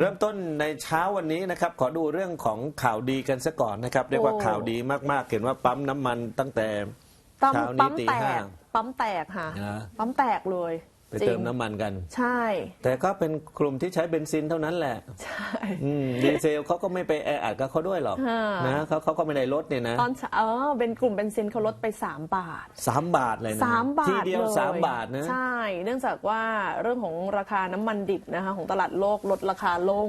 เริ่มต้นในเช้าวันนี้นะครับ ขอดูเรื่องของข่าวดีกันซะก่อนนะครับ เรียกว่าโอ้ข่าวดีมากๆ เห็นว่าปั๊มน้ำมันตั้งแต่ปั๊มเช้านี้ปั๊มตีแตห้ากปั๊มแตกค่ะ นะ ปั๊มแตกเลย ไปจริเติงมน้ำมันกัน ใช่ แต่ก็เป็นกลุ่มที่ใช้เบนซินเท่านั้นแหละใช่ อืมดีเซลเขาก็ไม่ไปแออัดกับเขาด้วยหรอกค่ะนะเขาเขาก็ไม่ได้ลดเนี่ยนะตอนเช้าเออเป็นกลุ่มเบนซินเขาลดไป 3 บาท สามบาทเลยนะสามบาททีเดียวลสามบาทนะ ใช่ เนื่องจากว่าเรื่องของราคาน้ำมันดิบนะคะของตลาดโลกลดราคาลง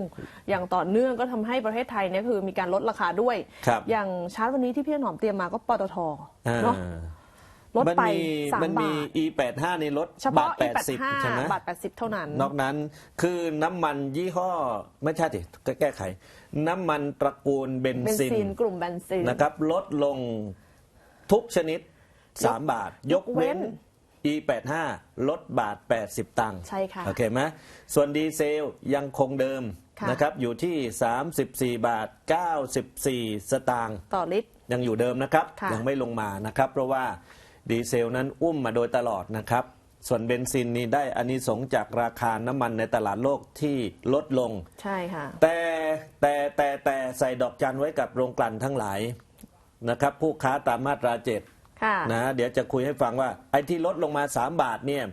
อย่างต่อเนื่องก็ทำให้ประเทศไทยเนี่ยคือมีการลดราคาด้วย ครับอย่างเช้าวันนี้ที่พี่หนอมเตรียมมาก็ปตทอ่า เนาะ ลดมันไปมีสามมันมีบาท E85 ในรถเฉบาพาะท80 E85 ใช่ไหมบาท 80 เท่านั้น นอกนั้นคือน้ำมันยี่ห้อไม่ใช่สิก็แก้ไข น้ำมันตระกูลเบนเบนซินซินกลุ่มเบนซิน นะครับ ลดลงทุกชนิด 3 บาท ยกเว้นยกเว้ E85 ลดบาท 80 ตังค์ใช่ค่ะโอเคไหมส่วนดีเซลยังคงเดิมค่ะนะครับอยู่ที่ 34 บาท 94 สตางค์ต่อลิตร ยังอยู่เดิมนะครับ ค่ะ ยังไม่ลงมานะครับ เพราะว่า ดีเซลนั้นอุ้มมาโดยตลอดนะครับ ส่วนเบนซินนี่ได้อานิสงส์จากราคาน้ำมันในตลาดโลกที่ลดลง ใช่ค่ะ แต่แต่แต่แต่ใส่ดอกจันไว้กับโรงกลั่นทั้งหลายนะครับ ผู้ค้าตามมาตราเจ็ดค่ะนะเดี๋ยวจะคุยให้ฟังว่าไอ้ที่ลดลงมา 3 บาทเนี่ย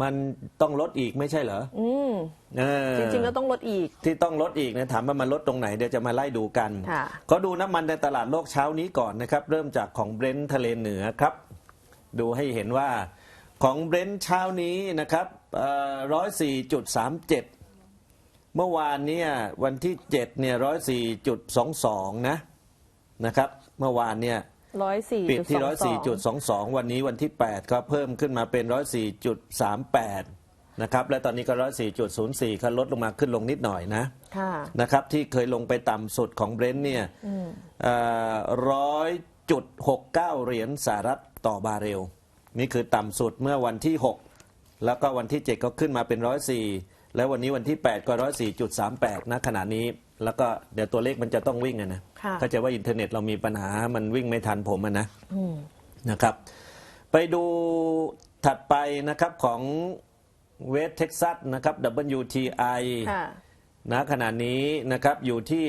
มันต้องลดอีกไม่ใช่เหรออืมเออจริงๆก็ต้องลดอีก ที่ต้องลดอีกนะถามว่ามันลดตรงไหนเดี๋ยวจะมาไล่ดูกันค่ะ ก็ดูน้ำมันในตลาดโลกเช้านี้ก่อนนะครับ เริ่มจากของเบรนท์ทะเลเหนือครับ ดูให้เห็นว่าของเบรนท์เช้านี้นะครับร้อยสี่จุดสามเจ็ดเมื่อวานเนี่ยวันที่เจ็ดเนี่ยร้อยสี่จุดสองสองนะนะครับ เมื่อวานเนี่ย ร้อยสี่ปิดที่ 104.22 วันนี้วันที่ 8 ก็เพิ่มขึ้นมาเป็น 104.38 นะครับ และตอนนี้ก็ 104.04ก็ลดลงมาขึ้นลงนิดหน่อยนะ ค่ะนะครับ ที่เคยลงไปต่ำสุดของเบรนท์เนี่ยร้อยจุดหกเก้าเหรียญสหรัฐต่อบาร์เรล นี่คือต่ำสุดเมื่อวันที่ 6 แล้วก็วันที่ 7 ก็ขึ้นมาเป็น 104 แล้ววันนี้วันที่ 8 ก็ 104.38นะขณะนี้ แล้วก็เดี๋ยวตัวเลขมันจะต้องวิ่งอะนะค่ะเข้าใจว่าอินเทอร์เน็ตเรามีปัญหามันวิ่งไม่ทันผมอะนะนะครับ ไปดูถัดไปนะครับของเวสเท็กซัสนะครับ WTI ค่ะ นะขณะนี้นะครับอยู่ที่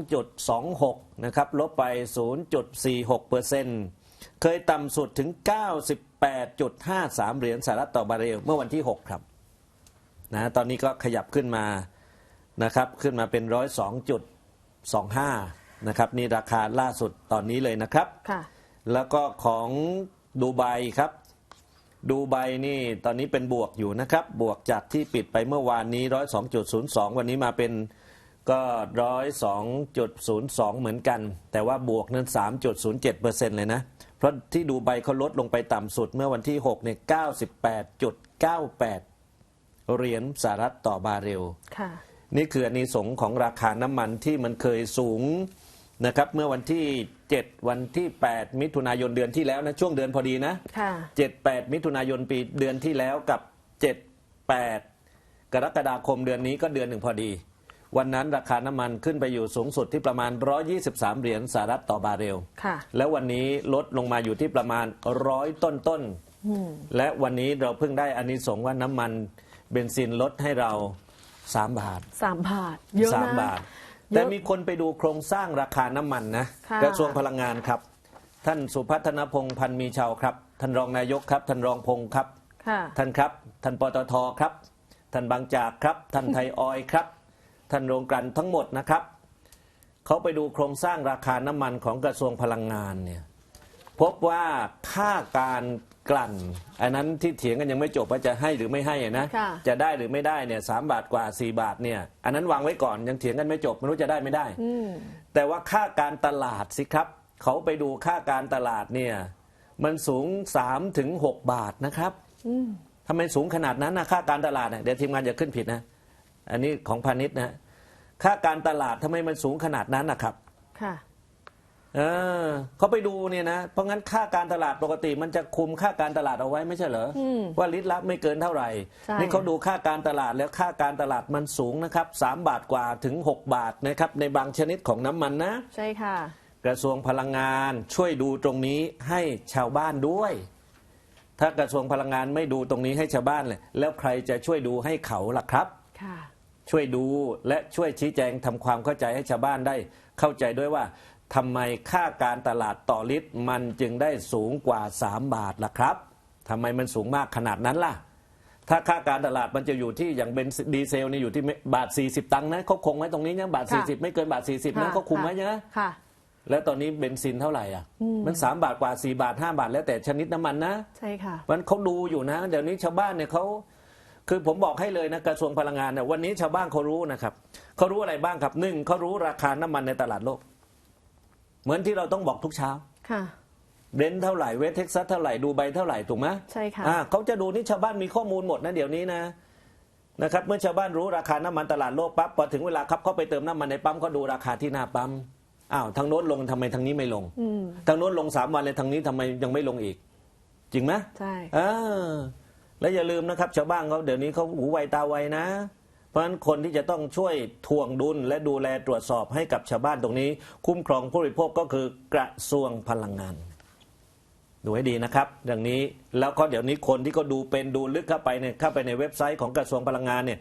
102.26นะครับลบไป0.46เปอร์เซ็นต์เคยต่ำสุดถึง98.53เหรียญสหรัฐต่อบาร์เรลเมื่อวันที่6ครับนะตอนนี้ก็ขยับขึ้นมา นะครับ ขึ้นมาเป็น102.25นะครับนี่ราคาล่าสุดตอนนี้เลยนะครับ ค่ะ แล้วก็ของดูไบครับ ดูไบนี่ตอนนี้เป็นบวกอยู่นะครับ บวกจากที่ปิดไปเมื่อวานนี้102.02วันนี้มาเป็นก็102.02เหมือนกัน แต่ว่าบวกนั้น3.07เปอร์เซ็นต์เลยนะ เพราะที่ดูไบเขาลดลงไปต่ำสุดเมื่อวันที่6เนี่ย98.98เหรียญสหรัฐต่อบาร์เรลค่ะ นี่คืออานิสงส์ของราคาน้ำมันที่มันเคยสูงนะครับเมื่อวันที่ 7 วันที่ 8 มิถุนายนเดือนที่แล้วนะช่วงเดือนพอดีนะค่ะ7 8มิถุนายนปีเดือนที่แล้วกับ 7 8 กรกฎาคมเดือนนี้ก็เดือนหนึ่งพอดี วันนั้นราคาน้ำมันขึ้นไปอยู่สูงสุดที่ประมาณ 123 เหรียญสหรัฐต่อบาร์เรล ค่ะ แล้ววันนี้ลดลงมาอยู่ที่ประมาณร้อยต้นต้นๆและวันนี้เราเพิ่งได้อานิสงส์ว่าน้ำมันเบนซินลดให้เรา 3บาทสามบาท เยอะสามนะ บาท เยแต่อะมีคนไปดูโครงสร้างราคาน้ำมันนะค่ะ กระทรวงพลังงานครับ ท่านสุพัฒนพงษ์พันธ์มีชาวครับ ท่านรองนายกครับ ท่านรองพงษ์ครับ ค่ะ ท่านครับ ท่านปตทครับ ท่านบางจากครับ ท่านไทยออยล์ครับ ท่านโรงกลั่นทั้งหมดนะครับ เขาไปดูโครงสร้างราคาน้ำมันของกระทรวงพลังงานเนี่ย พบว่าค่าการ กลั่น อันนั้นที่เถียงกันยังไม่จบว่าจะให้หรือไม่ให้อะนะค่ะจะได้หรือไม่ได้เนี่ยสามบาทกว่าสี่บาทเนี่ยอันนั้นวางไว้ก่อนยังเถียงกันไม่จบไม่รู้จะได้ไม่ได้อืมแต่ว่าค่าการตลาดสิครับ เขาไปดูค่าการตลาดเนี่ยมันสูง3ถึง6บาทนะครับทำไมสูงขนาดนั้นนะค่าการตลาดเนี่ยเดี๋ยวทีมงานจะขึ้นผิดนะ อันนี้ของพาณิชย์นะค่าการตลาดทำไมมันสูงขนาดนั้นนะครับ ค่ะ เออเขาไปดูเนี่ยนะ เพราะงั้นค่าการตลาดปกติ มันจะคุมค่าการตลาดเอาไว้ไม่ใช่เหรออมว่าลิตรละไม่เกินเท่าไหร่ ใช่ นี่เขาดูค่าการตลาดแล้วค่าการตลาดมันสูงนะครับสามบาทกว่าถึง 6 บาทนะครับในบางชนิดของน้ำมันนะ ใช่ค่ะ กระทรวงพลังงานช่วยดูตรงนี้ให้ชาวบ้านด้วย ถ้ากระทรวงพลังงานไม่ดูตรงนี้ให้ชาวบ้านเลยแล้วใครจะช่วยดูให้เขาล่ะครับ ค่ะ ช่วยดูและช่วยชี้แจงทำความเข้าใจให้ชาวบ้านได้ เข้าใจด้วยว่า ทำไมค่าการตลาดต่อลิตรมันจึงได้สูงกว่า 3 บาทล่ะครับทำไมมันสูงมากขนาดนั้นล่ะ ถ้าค่าการตลาดมันจะอยู่ที่อย่างเบนซินดีเซลนี่อยู่ที่บาท 40 ตังค์นะเขาคงไว้ตรงนี้นะบาทค่ะ40 ไม่เกินบาท 40นะเขาคุมไว้นะค่ะแล้วตอนนี้เบนซินเท่าไหร่อะ มัน3บาทกว่า4บาท5บาท แล้วแต่ชนิดน้ำมันนะ ใช่ค่ะ มันเขาดูอยู่นะ เดี๋ยวนี้ชาวบ้านเนี่ยเขาคือผมบอกให้เลยนะกระทรวงพลังงานเนี่ยวันนี้ชาวบ้านเขารู้นะครับเขารู้อะไรบ้างครับหนึ่งเขารู้ราคาน้ำมันในตลาดโลก เหมือนที่เราต้องบอกทุกเช้าค่ะ เบรนท์เท่าไหร่เวสเท็กซัสเท่าไหร่ดูไบเท่าไหร่ถูกไหมใช่ค่ะอ่าเขาจะดูนี่ชาวบ้านมีข้อมูลหมดนะเดี๋ยวนี้นะนะครับเมื่อชาวบ้านรู้ราคาน้ำมันตลาดโลกปั๊บพอถึงเวลาครับเขาไปเติมน้ำมันในปั๊มเขาดูราคาที่หน้าปั๊มอ้าวทางโน้นลงทำไมทางนี้ไม่ลงอืมทางโน้นลงสามวันเลยทางนี้ทำไมยังไม่ลงอีก จริงไหมใช่เออแล้วอย่าลืมนะครับ ชาวบ้านเขาเดี๋ยวนี้เขาหูไวตาไวนะ เพราะฉะนั้นคนที่จะต้องช่วยทวงดุลและดูแลตรวจสอบให้กับชาวบ้านตรงนี้ คุ้มครองผู้บริโภคก็คือกระทรวงพลังงาน ดูให้ดีนะครับอย่างนี้แล้วก็เดี๋ยวนี้คนที่ก็ดูเป็นดูลึกเข้าไปเนี่ยเข้าไปในเว็บไซต์ของกระทรวงพลังงานเนี่ย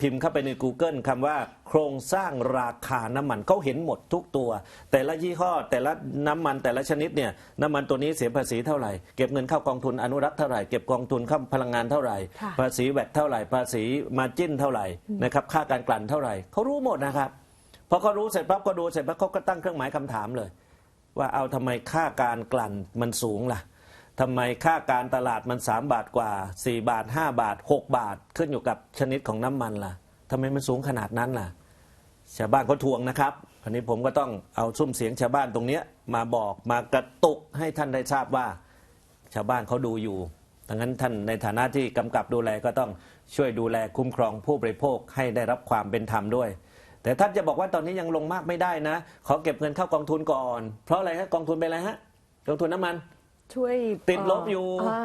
พิมพ์เข้าไปใน Google คำว่า โครงสร้างราคาน้ำมันเขาเห็นหมดทุกตัว แต่ละยี่ห้อ แต่ละน้ำมันแต่ละชนิดเนี่ยน้ำมันตัวนี้เสียภาษีเท่าไหร่ เก็บเงินเข้ากองทุนอนุรักษ์เท่าไหร่เก็บกองทุนเข้าพลังงานเท่าไหร่ค่ะภาษีแวดเท่าไหร่ ภาษีมาจิ้นเท่าไหร่นะครับค่าการกลั่นเท่าไหร่เขารู้หมดนะครับพอเขารู้เสร็จปั๊บก็ดูเสร็จปั๊บเขาก็ตั้งเครื่องหมายคำถามเลย ว่าเอาทำไมค่าการกลั่นมันสูงล่ะ ทำไมค่าการตลาดมัน 3 บาทกว่า 4 บาท 5 บาท 6 บาท ขึ้นอยู่กับชนิดของน้ำมันล่ะทำไมมันสูงขนาดนั้นล่ะ ชาวบ้านเขาทวงนะครับอันนี้ผมก็ต้องเอาซุ้มเสียงชาวบ้านตรงนี้มาบอกมากระตุกให้ท่านได้ทราบว่า ชาวบ้านเขาดูอยู่ดังนั้นท่านในฐานะที่กำกับดูแลก็ต้องช่วยดูแลคุ้มครองผู้บริโภคให้ได้รับความเป็นธรรมด้วย แต่ท่านจะบอกว่าตอนนี้ยังลงมากไม่ได้นะ ขอเก็บเงินเข้ากองทุนก่อน เพราะอะไรฮะกองทุนเป็นอะไรฮะกองทุนน้ำมัน ช่วยติดลบอยู่า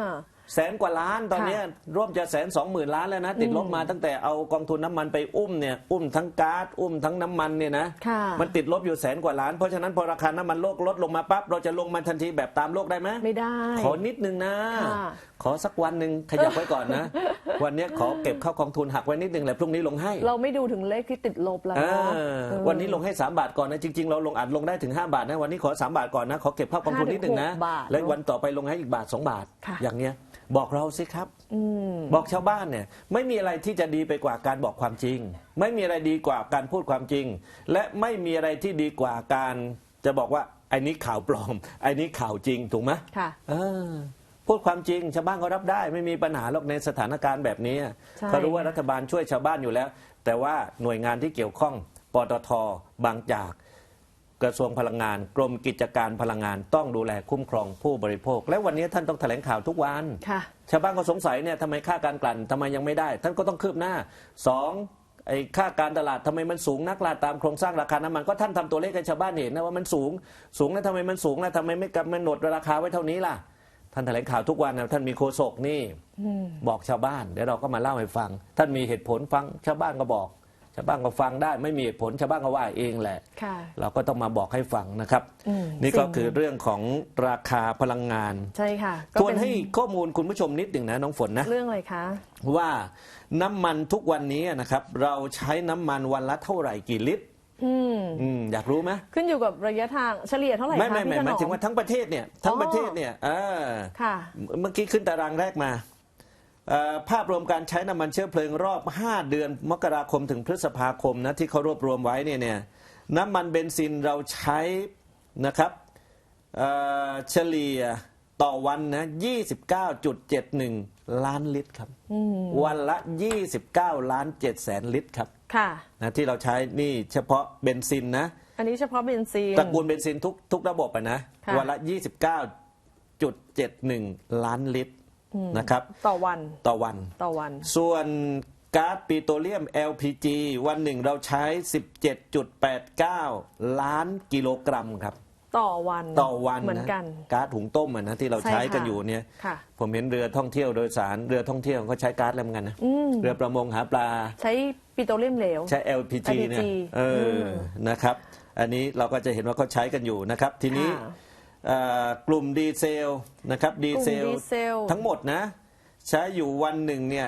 แสนกว่าล้านตอนเนี้ยร่วมจะแสนสองหมื่นล้านแล้วนะ ติดลบมาตั้งแต่เอากองทุนน้ำมันไปอุ้มเนี่ยอุ้มทั้งก๊าซอุ้มทั้งน้ำมันเนี่ยนะค่ะ มันติดลบอยู่แสนกว่าล้านเพราะฉะนั้นพอราคาน้ำมันโลกลดลงมาปั๊บเราจะลงมาทันทีแบบตามโลกได้ไหมไม่ได้ ขอนิดนึงนะ ค่ะ ขอสักวันหนึ่งขยับไว้ก่อนนะ วันเนี้ยขอเก็บเข้ากองทุนหักไว้นิดนึงแหละพรุ่งนี้ลงให้เราไม่ดูถึงเลขที่ติดลบแล้วเอเนอะอเออวันนี้ลงให้ 3 บาทก่อนนะจริงๆ เราลงอาจลงได้ถึง 5 บาทนะวันนี้ขอ 3 บาทก่อนนะขอเก็บเข้ากองทุนนิดนึงนะห้าถึงหกบาทแล้ววันต่อไปลงให้อีกบาท 2 บาทค่ะอย่างเนี้ยบอกเราสิครับอืมบอกชาวบ้านเนี่ย ไม่มีอะไรที่จะดีไปกว่าการบอกความจริง ไม่มีอะไรดีกว่าการพูดความจริง และไม่มีอะไรที่ดีกว่าการจะบอกว่าไอ้นี้ข่าวปลอมไอ้นี้ข่าวจริงถูกไหมค่ะเออ พูดความจริงชาวบ้านเขารับได้ไม่มีปัญหาหรอกในสถานการณ์แบบนี้ใช่ เขารู้ว่ารัฐบาลช่วยชาวบ้านอยู่แล้ว แต่ว่าหน่วยงานที่เกี่ยวข้องปตทบางจาก กระทรวงพลังงาน กรมกิจการพลังงานต้องดูแลคุ้มครองผู้บริโภค และวันนี้ท่านต้องแถลงข่าวทุกวัน ค่ะ ชาวบ้านก็สงสัยเนี่ยทำไมค่าการกลั่นทำไมยังไม่ได้ ท่านก็ต้องคืบหน้าสองไอ้ค่าการตลาดทำไมมันสูงนักล่ะตามโครงสร้างราคาน้ำมันก็ท่านทำตัวเลขให้ชาวบ้านเห็นนะว่ามันสูง สูงแล้วทำไมมันสูงล่ะทำไมไม่กำหนดราคาไว้เท่านี้ล่ะ ท่านแถลงข่าวทุกวันนะท่านมีโฆษกนี่บอกชาวบ้านเดี๋ยวเราก็มาเล่าให้ฟัง ท่านมีเหตุผลฟังชาวบ้านก็บอก ชาวบ้านก็ฟังได้ ไม่มีเหตุผลชาวบ้านก็ว่าเองแหละค่ะเราก็ต้องมาบอกให้ฟังนะครับอืมนี่ก็สิ่งคือเรื่องของราคาพลังงานใช่ค่ะก็ทวนเป็นให้ข้อมูลคุณผู้ชมนิดหนึ่งนะน้องฝนนะเรื่องอะไรคะว่าน้ำมันทุกวันนี้นะครับ เราใช้น้ำมันวันละเท่าไหร่กี่ลิตร อืมอืมอยากรู้ไหมขึ้นอยู่กับระยะทางเฉลี่ยเท่าไหร่คะไม่ไม่ไม่พี่ถนอหมายถึงว่าทั้งประเทศเนี่ยทั้งอ๋อประเทศเนี่ยเออค่ะ เมื่อกี้ขึ้นตารางแรกมาเอ่อภาพรวมการใช้น้ำมันเชื้อเพลิงรอบ 5 เดือนมกราคมถึงพฤษภาคมนะที่เขารวบรวมไว้เนี่ยเนี่ยน้ำมันเบนซินเราใช้นะครับเอ่อเฉลี่ย ต่อวันนะ 29.71 ล้านลิตรครับ วันละ 29 ล้าน7แสนลิตรครับค่ะนะที่เราใช้นี่เฉพาะเบนซินนะ อันนี้เฉพาะเบนซินตระกูลเบนซินทุกทุกระบบอะนะค่ะวันละ 29.71 ล้านลิตรนะครับ ต่อวันต่อวันต่อวัน ส่วนก๊าซปิโตรเลียม LPG วันหนึ่งเราใช้ 17.89 ล้านกิโลกรัมครับ ต่อวันต่อวันเหมือนกันก๊าซหุงต้มอะนะที่เราใช่ใช้กันค่ะอยู่เนี่ยค่ะผมเห็นเรือท่องเที่ยวโดยสารเรือท่องเที่ยวเขาใช้ก๊าซอะไรเหมือนกันนะเรือประมงหาปลา ใช้ปิโตรเลียมเหลว ใช้ LPG เนี่ย LPG เอออนะครับ อันนี้เราก็จะเห็นว่าเขาใช้กันอยู่นะครับ ทีนี้ค่ะเอ่อกลุ่มดีเซลนะครับดีเซลกลุ่มดีเซลทั้งหมดนะ ใช้อยู่วันหนึ่งเนี่ย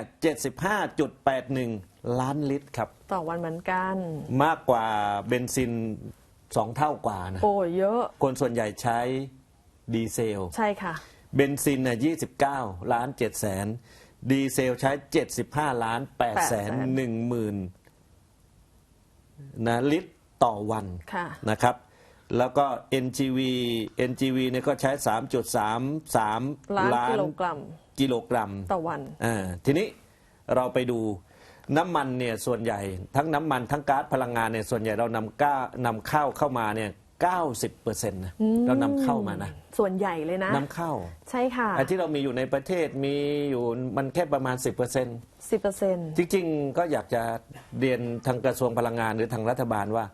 75.81 ล้านลิตรครับ ต่อวันเหมือนกัน มากกว่าเบนซิน สองเท่ากว่านะ โอ้เยอะ คนส่วนใหญ่ใช้ดีเซล ใช่ค่ะ เบนซินน่ะ29ล้าน7แสน ดีเซลใช้75ล้าน8แสน1หมื่นนะลิตรต่อวันค่ะนะครับ แล้วก็ NGV NGV เนี่ยก็ใช้ 3.33ล้านล้านกิโลกรัมกิโลกรัมต่อวัน อ่า ทีนี้เราไปดู น้ำมันเนี่ยส่วนใหญ่ ทั้งน้ำมันทั้งก๊าซพลังงานเนี่ยส่วนใหญ่เรานำก้านำเข้าเข้ามาเนี่ย90เปอร์เซ็นต์นะเรานำเข้ามานะ ส่วนใหญ่เลยนะนำเข้า ใช่ค่ะไอ้ที่เรามีอยู่ในประเทศมีอยู่มันแค่ประมาณ 10%เปอร์เซ็นต์สิบเปอร์เซ็นต์จริง ๆ ก็อยากจะเรียนทางกระทรวงพลังงานหรือทางรัฐบาลว่า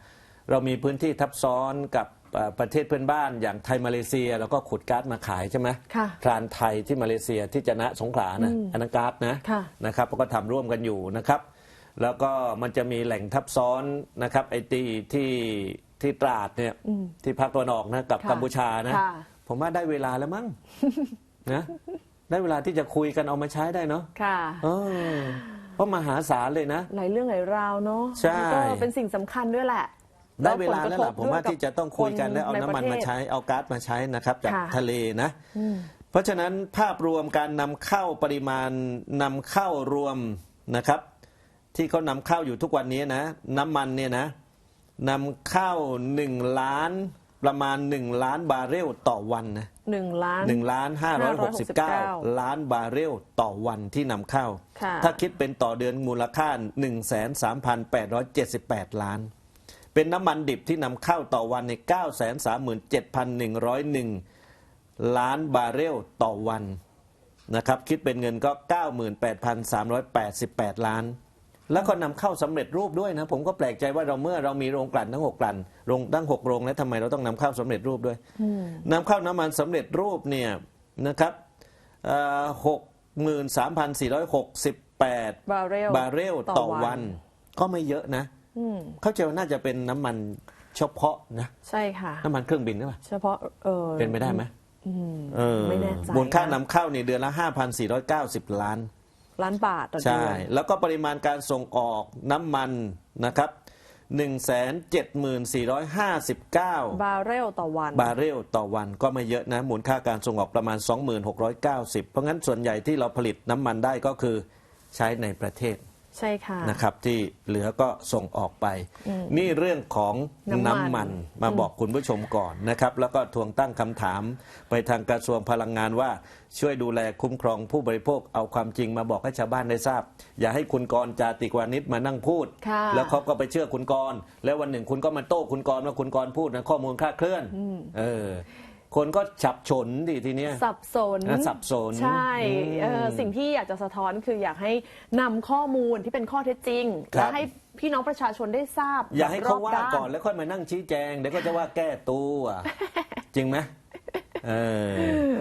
เรามีพื้นที่ทับซ้อนกับเอ่อประเทศเพื่อนบ้านอย่างไทยมาเลเซียแล้วก็ขุดก๊าซมาขายใช่ไหมค่ะพรานไทยที่มาเลเซียที่จะนะสงขลานะอันนั้นก๊าซนะค่ะ นะครับก็ทำร่วมกันอยู่นะครับ แล้วก็มันจะมีแหล่งทับซ้อนนะครับไอ้ที่ที่ที่ตราดเนี่ยที่ภาคตะวันออกนะกับค่ะกัมพูชานะ ค่ะ ผมว่าได้เวลาแล้วมั้ง นะได้เวลาที่จะคุยกันเอามาใช้ได้เนาะค่ะ เออเพราะมหาศาลเลยนะ หลายเรื่องหลายราวเนาะใช่ แล้วก็เป็นสิ่งสำคัญด้วยแหละ ได้เวลาแล้วล่ะผผมว่าที่จะต้องคุยกันแล้วเอาน้ำมันมาใช้เอาก๊าซมาใช้นะครับจากค่ะทะเลนะเพราะฉะนั้นภาพรวมการนำเข้าปริมาณนำเข้ารวมนะครับ ที่เขานำเข้าอยู่ทุกวันนี้นะ น้ำมันเนี่ยนะนำเข้า1ล้านประมาณ 1 ล้านบาร์เรลต่อวันนะหนึ่งล้านหนึ่งล้านห้าร้อยหกสิบเก้า569ล้านบาร์เรลต่อวันที่นำเข้าค่ะถ้าคิดเป็นต่อเดือนมูลค่า1 3 8 7 8ล้าน เป็นน้ำมันดิบที่นำเข้าต่อวันใน9 3 7 1 0 1 ล้านบาร์เรลต่อวันนะครับคิดเป็นเงินก็ 98,388 ล้าน แล้วก็นำเข้าสำเร็จรูปด้วยนะ ผมก็แปลกใจว่าเราเมื่อเรามีโรงกลั่นทั้งหกกลั่นโรงตั้งหกโรงแล้วทำไมเราต้องนำเข้าสำเร็จรูปด้วยนำเข้าน้ำมันสำเร็จรูปเนี่ยนะครับหกหมื่นสามพันสี่ร้อยหกสิบแปดบาร์เรลบาร์เรลต่อวัน ก็ไม่เยอะนะ เข้าใจว่าน่าจะเป็นน้ำมันเฉพาะนะใช่ค่ะ น้ำมันเครื่องบินหรือเปล่าเฉพาะเออเป็นไปได้ไหมเออไม่แน่ใจมูลค่านำเข้าในเดือนละ 5,490 ล้าน ล้านบาทต่อเดืใช่อนแล้วก็ปริมาณการส่งออกน้ำมันนะครับ174,459 บาร์เรลต่อวัน บาร์เรลต่อวันก็ไม่เยอะนะ มูลค่าการส่งออกประมาณ 2690 เพราะงั้นส่วนใหญ่ที่เราผลิตน้ำมันได้ก็คือใช้ในประเทศ ใช่ค่ะ นะครับที่เหลือก็ส่งออกไป นี่เรื่องของน้ำมันน้ำมันมาบอกคุณผู้ชมก่อนนะครับ แล้วก็ทวงตั้งคำถามไปทางกระทรวงพลังงานว่าช่วยดูแลคุ้มครองผู้บริโภคเอาความจริงมาบอกให้ชาวบ้านได้ทราบ อย่าให้คุณกรณ์จาติกวานิชมานั่งพูด ค่ะ แล้วเขาก็ไปเชื่อคุณกรณ์แล้ววันหนึ่งคุณก็มาโต้คุณกรณ์ว่าคุณกรณ์พูดนะข้อมูลคลาดเคลื่อนเออ คนก็ฉับฉนดิทีเนี้ย สับสนอะสับสนใช่เออมสิ่งที่อยากจะสะท้อนคืออยากให้นำข้อมูลที่เป็นข้อเท็จจริงครับ และให้พี่น้องประชาชนได้ทราบอย่าให้เขาว่าแบบรบด้ก่อนแล้วค่อยมานั่งชี้แจงเดี๋ยวก็จะว่าแก้ตัว จริงไหมเออ